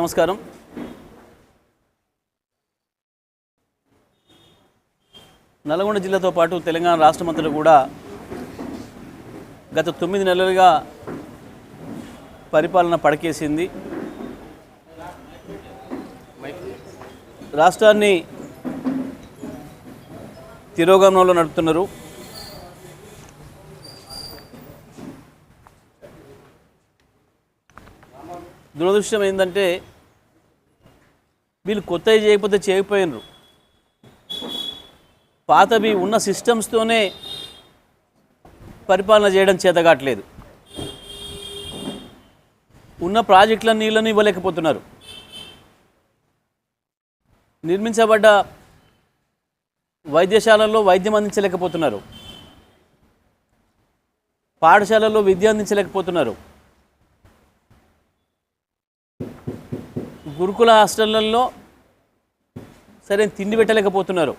నమస్కారం. నల్గొండ జిల్లాతో పాటు తెలంగాణ రాష్ట్రమంతటా కూడా గత తొమ్మిది నెలలుగా పరిపాలన పడకేసింది. రాష్ట్రాన్ని తిరోగమనంలో నడుపుతున్నారు. దురదృష్టం ఏంటంటే వీళ్ళు కొత్తవి చేయకపోతే చేయకపోయినరు. పాతవి ఉన్న సిస్టమ్స్తోనే పరిపాలన చేయడం చేతగాట్లేదు. ఉన్న ప్రాజెక్టుల నీళ్ళను ఇవ్వలేకపోతున్నారు. నిర్మించబడ్డ వైద్యశాలల్లో వైద్యం అందించలేకపోతున్నారు. పాఠశాలల్లో విద్య అందించలేకపోతున్నారు. గురుకుల హాస్టళ్ళలో సరైన తిండి పెట్టలేకపోతున్నారు.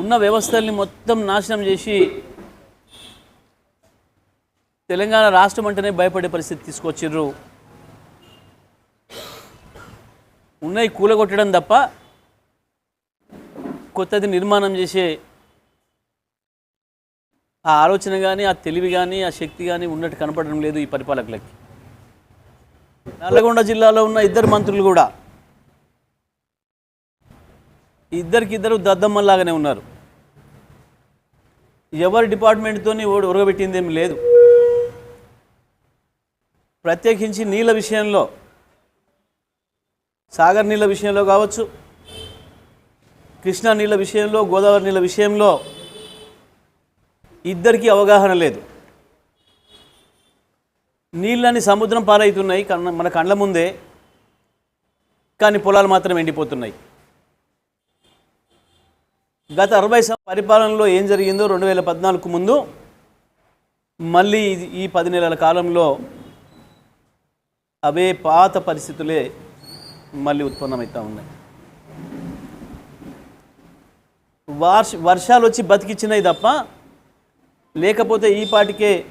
ఉన్న వ్యవస్థల్ని మొత్తం నాశనం చేసి తెలంగాణ రాష్ట్రం అంటేనే భయపడే పరిస్థితి తీసుకొచ్చిర్రు. ఉన్నాయి కూలగొట్టడం తప్ప కొత్తది నిర్మాణం చేసే ఆ ఆలోచన కానీ ఆ తెలివి కానీ ఆ శక్తి కానీ ఉన్నట్టు కనపడడం లేదు ఈ పరిపాలకులకి. నల్లగొండ జిల్లాలో ఉన్న ఇద్దరు మంత్రులు కూడా ఇద్దరికి ఇద్దరు ఉన్నారు. ఎవరి డిపార్ట్మెంట్తోని ఓడి ఉరగబెట్టింది ఏమి లేదు. ప్రత్యేకించి నీళ్ళ విషయంలో సాగర్ నీళ్ళ విషయంలో కావచ్చు కృష్ణా నీళ్ళ విషయంలో గోదావరి నీళ్ళ విషయంలో ఇద్దరికీ అవగాహన లేదు. నీళ్ళని సముద్రం పాలవుతున్నాయి మన కళ్ళ ముందే కానీ పొలాలు మాత్రం ఎండిపోతున్నాయి. గత అరవై సం- పరిపాలనలో ఏం జరిగిందో రెండు వేల పద్నాలుగు ముందు మళ్ళీ ఈ పది నెలల కాలంలో అవే పాత పరిస్థితులే మళ్ళీ ఉత్పన్నమవుతూ ఉన్నాయి. వర్ష వర్షాలు వచ్చి బతికిచ్చినాయి తప్ప లేకపోతే ఈ పాటికే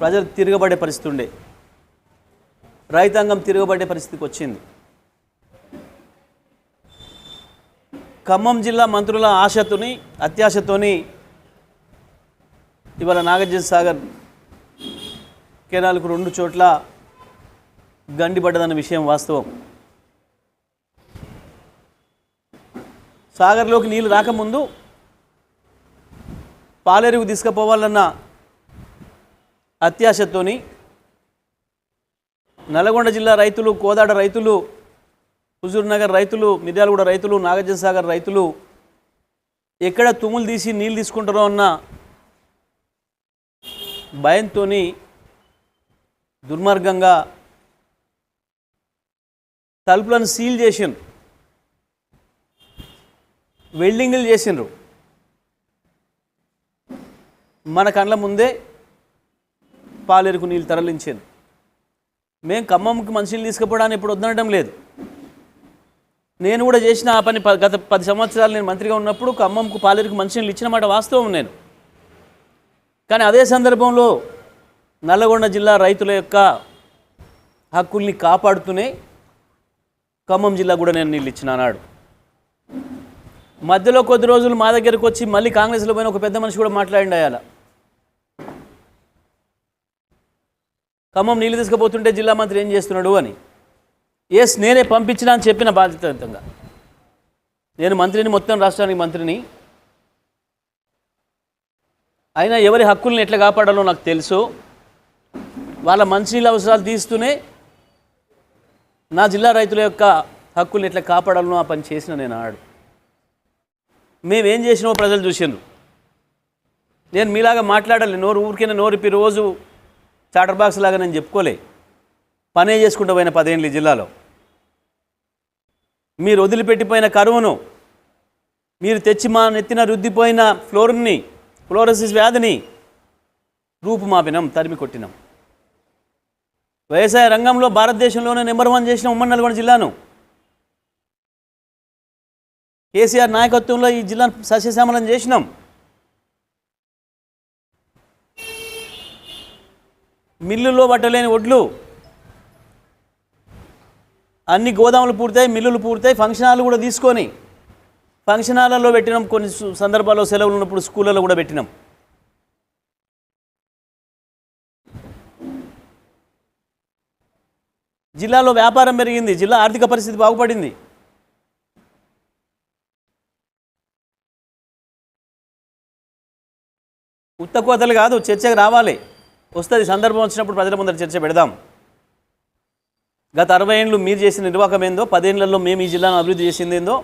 ప్రజలు తిరగబడే పరిస్థితి ఉండే. రైతాంగం తిరగబడే పరిస్థితికి వచ్చింది. ఖమ్మం జిల్లా మంత్రుల ఆశతోని అత్యాశతోని ఇవాళ నాగార్జున సాగర్ కెనాల్కు రెండు చోట్ల గండిపడ్డదన్న విషయం వాస్తవం. సాగర్లోకి నీళ్ళు రాకముందు పాలేరుకు తీసుకుపోవాలన్న అత్యాశతోని నల్గొండ జిల్లా రైతులు కోదాడ రైతులు హుజూర్నగర్ రైతులు మిర్యాలగూడ రైతులు నాగార్జున సాగర్ రైతులు ఎక్కడ తుమ్ములు తీసి నీళ్ళు తీసుకుంటారో అన్న భయంతో దుర్మార్గంగా తలుపులను సీల్ చేసిండ్రు. వెల్డింగ్లు చేసిండ్రు. మన కళ్ళ ముందే పాలేరుకు నీళ్ళు తరలించేది. మేము ఖమ్మంకి మనుషులు తీసుకుపోవడానికి ఇప్పుడు వద్దనడం లేదు. నేను కూడా చేసిన ఆ పని ప- గత పది సంవత్సరాలు నేను మంత్రిగా ఉన్నప్పుడు ఖమ్మంకు పాలేరుకు మనుషులు ఇచ్చిన మాట వాస్తవం నేను. కానీ అదే సందర్భంలో నల్లగొండ జిల్లా రైతుల యొక్క హక్కుల్ని కాపాడుతూనే ఖమ్మం జిల్లా కూడా నేను నీళ్ళు ఇచ్చిన అన్నాడు మధ్యలో కొద్ది రోజులు మా దగ్గరకు వచ్చి మళ్ళీ కాంగ్రెస్లో పోయిన ఒక పెద్ద మనిషి కూడా మాట్లాడిండు అయ్యాలా. ఖమ్మం నీళ్ళు తీసుకుపోతుంటే జిల్లా మంత్రి ఏం చేస్తున్నాడు అని. ఎస్ నేనే పంపించిన అని చెప్పిన బాధ్యతయుతంగా. నేను మంత్రిని మొత్తం రాష్ట్రానికి మంత్రిని. అయినా ఎవరి హక్కుల్ని ఎట్లా కాపాడాలో నాకు తెలుసు. వాళ్ళ మంచినీళ్ళ అవసరాలు తీస్తూనే నా జిల్లా రైతుల యొక్క హక్కుల్ని ఎట్లా కాపాడాలనో ఆ పని చేసిన నేను ఆడు. మేమేం చేసినామో ప్రజలు చూసిండ్రు నేను మీలాగా మాట్లాడాలి నోరు ఊరికైనా నోరిపి రోజు చాటర్ బాక్స్ లాగా నేను చెప్పుకోలే. పనే చేసుకుంటూ పోయిన పదేళ్ళు ఈ జిల్లాలో. మీరు వదిలిపెట్టిపోయిన కరువును మీరు తెచ్చి మా నెత్తిన రుద్దిపోయిన ఫ్లోరిన్ని ఫ్లోరోసిస్ వ్యాధిని రూపుమాపినం తరిమి కొట్టినాం. వ్యవసాయ రంగంలో భారతదేశంలోనే నెంబర్ వన్ చేసిన ఉమ్మడి నల్గొండ జిల్లాను. కేసీఆర్ నాయకత్వంలో ఈ జిల్లాను సస్యశ్యామలం చేసినాం. మిల్లుల్లో పట్టలేని ఒడ్లు. అన్ని గోదాములు పూర్తయి మిల్లులు పూర్తయి ఫంక్షన్ హాల్ కూడా తీసుకొని ఫంక్షన్ హాల్లో పెట్టినాం కొన్ని సందర్భాల్లో సెలవులు ఉన్నప్పుడు స్కూళ్ళలో కూడా పెట్టినాం. జిల్లాలో వ్యాపారం పెరిగింది జిల్లా ఆర్థిక పరిస్థితి బాగుపడింది. ఉత్త కోతలు కాదు చర్చకు రావాలి. వస్తుంది సందర్భం వచ్చినప్పుడు ప్రజల ముందర చర్చ పెడదాం. గత అరవై ఏళ్ళు మీరు చేసిన నిర్వాహకం ఏందో పదేళ్ళలో మేము ఈ జిల్లాను అభివృద్ధి చేసింది ఏందో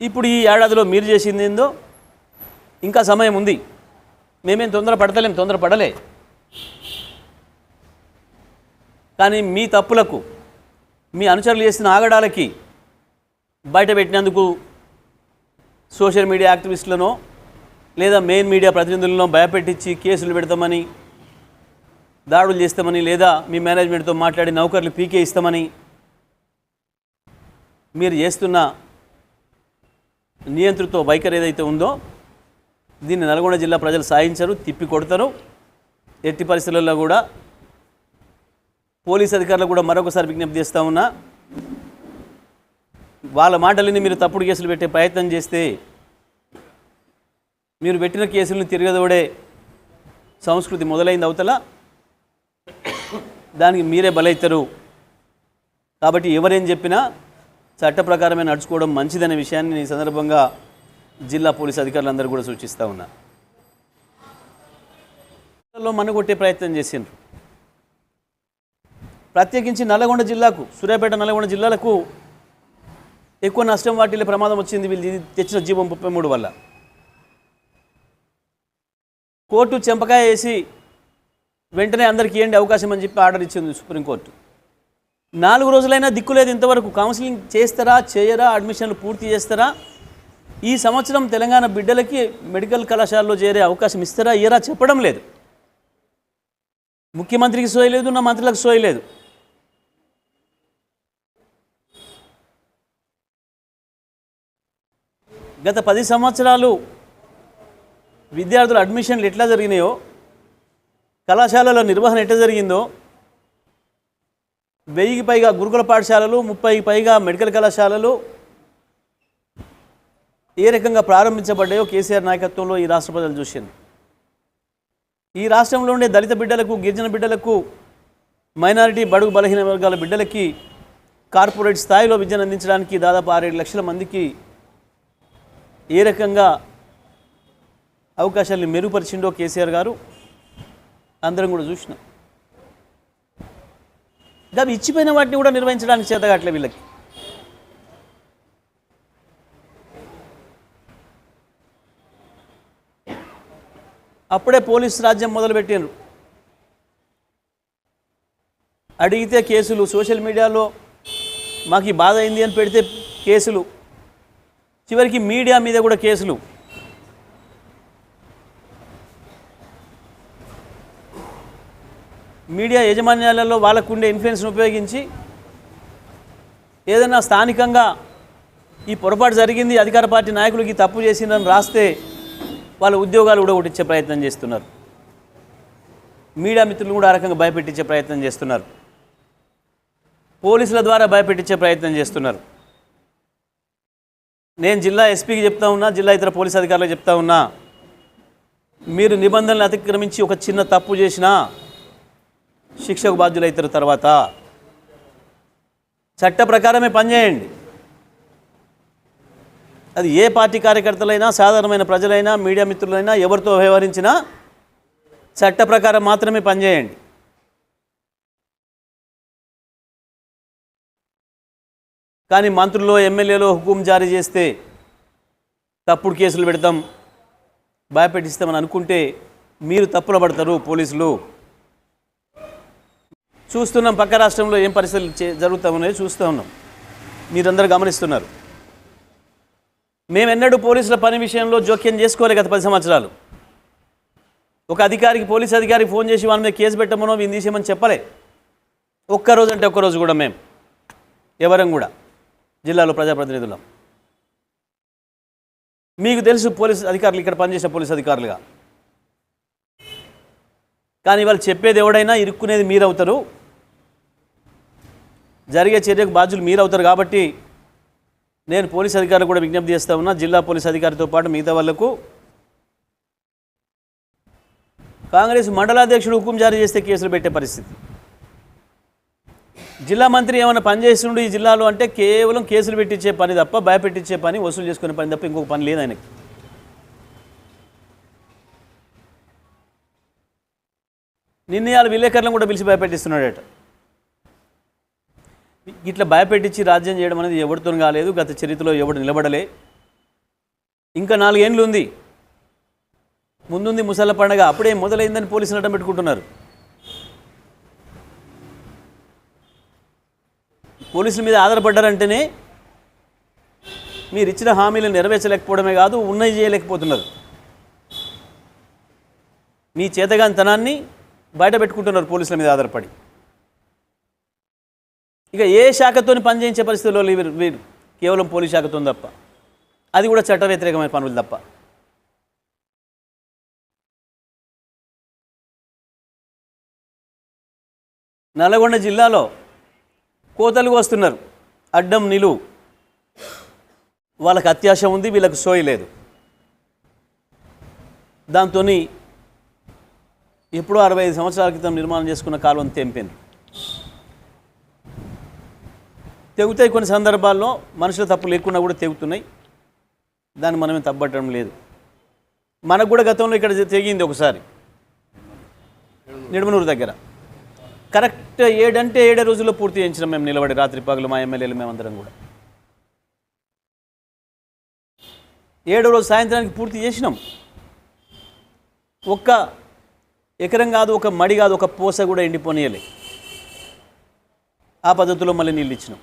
ఇప్పుడు ఈ ఏడాదిలో మీరు చేసింది ఏందో ఇంకా సమయం ఉంది. మేమేం తొందర పడతలేం తొందర పడలే. కానీ మీ తప్పులకు మీ అనుచరులు చేసిన ఆగడాలకి బయట పెట్టినందుకు సోషల్ మీడియా యాక్టివిస్టులను లేదా మెయిన్ మీడియా ప్రతినిధులను భయపెట్టించి కేసులు పెడతామని దాడులు చేస్తామని లేదా మీ మేనేజ్మెంట్తో మాట్లాడి నౌకర్లు పీకే ఇస్తామని మీరు చేస్తున్న నియంతృత్వ వైఖరి ఏదైతే ఉందో దీన్ని నల్గొండ జిల్లా ప్రజలు సాధించరు తిప్పి కొడతారు. ఎట్టి పరిస్థితుల్లో కూడా పోలీస్ అధికారులు కూడా మరొకసారి విజ్ఞప్తి చేస్తూ ఉన్నా వాళ్ళ మాటలని మీరు తప్పుడు కేసులు పెట్టే ప్రయత్నం చేస్తే మీరు పెట్టిన కేసులను తిరగదోడే సంస్కృతి మొదలైంది అవతల. దానికి మీరే బలైతారు కాబట్టి ఎవరేం చెప్పినా చట్ట ప్రకారమే నడుచుకోవడం మంచిదనే విషయాన్ని ఈ సందర్భంగా జిల్లా పోలీస్ అధికారులందరూ కూడా సూచిస్తూ ఉన్నా మనగొట్టే మనుగొట్టే ప్రయత్నం చేసిండ్రు. ప్రత్యేకించి నల్లగొండ జిల్లాకు సూర్యాపేట నల్లగొండ జిల్లాలకు ఎక్కువ నష్టం వాటిల్లే ప్రమాదం వచ్చింది వీళ్ళు. ఇది తెచ్చిన జీవం ముప్పై మూడు వల్ల. కోర్టు చెంపకాయ వేసి వెంటనే అందరికీ ఇవ్వండి అవకాశం అని చెప్పి ఆర్డర్ ఇచ్చింది సుప్రీంకోర్టు. నాలుగు రోజులైనా దిక్కులేదు ఇంతవరకు. కౌన్సిలింగ్ చేస్తారా చేయరా అడ్మిషన్లు పూర్తి చేస్తారా? ఈ సంవత్సరం తెలంగాణ బిడ్డలకి మెడికల్ కళాశాలలో చేరే అవకాశం ఇస్తారా ఇయరా చెప్పడం లేదు. ముఖ్యమంత్రికి సోయలేదు నా మంత్రులకు సోయలేదు గత పది సంవత్సరాలు విద్యార్థుల అడ్మిషన్లు ఎట్లా జరిగినాయో కళాశాలల నిర్వహణ ఎట్లా జరిగిందో వెయ్యికి పైగా గురుకుల పాఠశాలలు ముప్పైకి పైగా మెడికల్ కళాశాలలు ఏ రకంగా ప్రారంభించబడ్డాయో కేసీఆర్ నాయకత్వంలో ఈ రాష్ట్ర ప్రజలు చూసింది ఈ రాష్ట్రంలో ఉండే దళిత బిడ్డలకు గిరిజన బిడ్డలకు మైనారిటీ బడుగు బలహీన వర్గాల బిడ్డలకి కార్పొరేట్ స్థాయిలో విద్యను అందించడానికి దాదాపు ఆరేడు లక్షల మందికి ఏ రకంగా అవకాశాలను మెరుగుపరిచిండో కేసీఆర్ గారు. అందరం కూడా చూసినాం. గవి ఇచ్చిపోయిన వాటిని కూడా నిర్వహించడానికి చేతగాట్లే వీళ్ళకి. అప్పుడే పోలీసు రాజ్యం మొదలుపెట్టిండ్రు. అడిగితే కేసులు సోషల్ మీడియాలో మాకు ఈ బాధ అయింది అని పెడితే కేసులు. చివరికి మీడియా మీద కూడా కేసులు. మీడియా యాజమాన్యాలలో వాళ్ళకు ఉండే ఇన్ఫ్లుయెన్స్ను ఉపయోగించి ఏదైనా స్థానికంగా ఈ పొరపాటు జరిగింది అధికార పార్టీ నాయకులకి తప్పు చేసిందని రాస్తే వాళ్ళ ఉద్యోగాలు కూడా కొట్టించే ప్రయత్నం చేస్తున్నారు. మీడియా మిత్రులు కూడా ఆ రకంగా భయపెట్టించే ప్రయత్నం చేస్తున్నారు. పోలీసుల ద్వారా భయపెట్టించే ప్రయత్నం చేస్తున్నారు. నేను జిల్లా ఎస్పీకి చెప్తా ఉన్నా జిల్లా ఇతర పోలీస్ అధికారులకు చెప్తా ఉన్నా మీరు నిబంధనలు అతిక్రమించి ఒక చిన్న తప్పు చేసినా శిక్షకు బాధ్యులవుతారు తర్వాత చట్ట ప్రకారమే పనిచేయండి. అది ఏ పార్టీ కార్యకర్తలైనా సాధారణమైన ప్రజలైనా మీడియా మిత్రులైనా ఎవరితో వ్యవహరించినా చట్ట ప్రకారం మాత్రమే పనిచేయండి. కానీ మంత్రులు ఎమ్మెల్యేలో హుకుం జారీ చేస్తే తప్పుడు కేసులు పెడతాం భయపెట్టిస్తామని అనుకుంటే మీరు తప్పుల పడతారు పోలీసులు. చూస్తున్నాం. పక్క రాష్ట్రంలో ఏం పరిస్థితులు చే- జరుగుతూ ఉన్నాయో చూస్తూ ఉన్నాం. మీరందరూ గమనిస్తున్నారు. మేమెన్నడూ పోలీసుల పని విషయంలో జోక్యం చేసుకోలే గత పది సంవత్సరాలు. ఒక అధికారికి పోలీస్ అధికారికి ఫోన్ చేసి వాళ్ళ మీద కేసు పెట్టమనో వీని తీసేయమని చెప్పలే. ఒక్కరోజు అంటే ఒక్కరోజు కూడా మేము ఎవరం కూడా. జిల్లాలో ప్రజాప్రతినిధులం. మీకు తెలుసు పోలీస్ అధికారులు ఇక్కడ పనిచేసిన పోలీస్ అధికారులుగా. కానీ వాళ్ళు చెప్పేది ఎవడైనా ఇరుక్కునేది మీరవుతారు. జరిగే చర్యకు బాధ్యులు మీరు అవుతారు కాబట్టి నేను పోలీస్ అధికారులు కూడా విజ్ఞప్తి చేస్తా ఉన్నా జిల్లా పోలీస్ అధికారితో పాటు మిగతా వాళ్ళకు కాంగ్రెస్ మండలాధ్యక్షుడు హుకుం జారీ చేస్తే కేసులు పెట్టే పరిస్థితి. జిల్లా మంత్రి ఏమైనా పనిచేస్తుండు ఈ జిల్లాలో అంటే కేవలం కేసులు పెట్టించే పని తప్ప భయపెట్టించే పని వసూలు చేసుకునే పని తప్ప ఇంకొక పని లేదు ఆయనకి. నిర్ణయాలు విలేకరులను కూడా పిలిచి భయపెట్టిస్తున్నాడట. ఇట్లా భయపెట్టించి రాజ్యం చేయడం అనేది ఎవరితో కాలేదు. గత చరిత్రలో ఎవడు నిలబడలే. ఇంకా నాలుగేండ్లు ఉంది. ముందుంది ముసల పండగ. అప్పుడే మొదలైందని పోలీసులు అడ్డం పెట్టుకుంటున్నారు. పోలీసుల మీద ఆధారపడ్డారంటేనే మీరు ఇచ్చిన హామీలు నెరవేర్చలేకపోవడమే కాదు ఉన్నవి చేయలేకపోతున్నారు. మీ చేతగానితనాన్ని బయట పెట్టుకుంటున్నారు పోలీసుల మీద ఆధారపడి. ఇక ఏ శాఖతోని పనిచేయించే పరిస్థితుల్లో వీరు వీరు కేవలం పోలీస్ శాఖతో తప్ప. అది కూడా చట్ట వ్యతిరేకమైన పనులు తప్ప. నల్గొండ జిల్లాలో కోతలు వస్తున్నారు. అడ్డం నిలువు వాళ్ళకి అత్యాశ ఉంది వీళ్ళకి సోయి లేదు. దాంతో ఎప్పుడో అరవై ఐదు సంవత్సరాల క్రితం నిర్మాణం చేసుకున్న కాలువను తెంపింది తెగుతాయి కొన్ని సందర్భాల్లో మనుషుల తప్పు లేకుండా కూడా తెగుతున్నాయి. దాన్ని మనమే తప్పట్టడం లేదు. మనకు కూడా గతంలో ఇక్కడ తెగింది ఒకసారి. నిడుమనూరు దగ్గర. కరెక్ట్ ఏడంటే ఏడే రోజుల్లో పూర్తి చేయించినాం మేము నిలబడి రాత్రి పగలు మా ఎమ్మెల్యేలు మేమందరం కూడా. ఏడో రోజు సాయంత్రానికి పూర్తి చేసినాం. ఒక్క ఎకరం కాదు ఒక మడి కాదు ఒక పూస కూడా ఎండిపోనీయలే. ఆ పద్ధతిలో మళ్ళీ నీళ్ళు ఇచ్చినాం.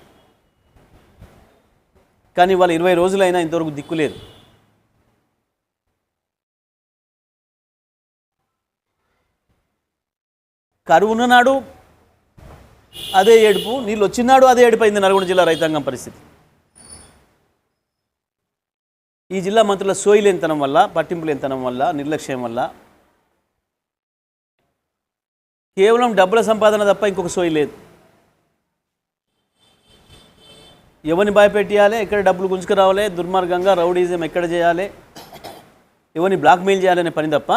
కానీ వాళ్ళు ఇరవై రోజులైనా ఇంతవరకు దిక్కు లేదు. కరువు ఉన్ననాడు అదే ఏడుపు నీళ్ళు వచ్చినాడు అదే ఏడిపోయింది నల్గొండ జిల్లా రైతాంగం పరిస్థితి. ఈ జిల్లా మంత్రుల సోయిలేనితనం వల్ల పట్టింపులేనితనం వల్ల నిర్లక్ష్యం వల్ల కేవలం డబ్బుల సంపాదన తప్ప ఇంకొక సోయి లేదు. ఎవరిని భయపెట్టియాలి ఎక్కడ డబ్బులు గుంజుకురావాలి దుర్మార్గంగా రౌడీజం ఎక్కడ చేయాలి ఎవరిని బ్లాక్మెయిల్ చేయాలనే పని తప్ప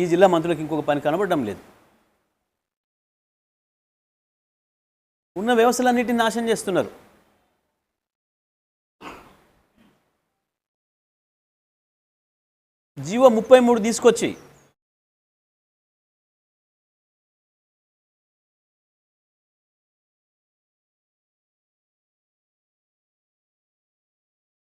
ఈ జిల్లా మంత్రులకు ఇంకొక పని కనబడడం లేదు. ఉన్న వ్యవస్థలన్నిటిని నాశనం చేస్తున్నారు. జీవో ముప్పై మూడు తీసుకొచ్చి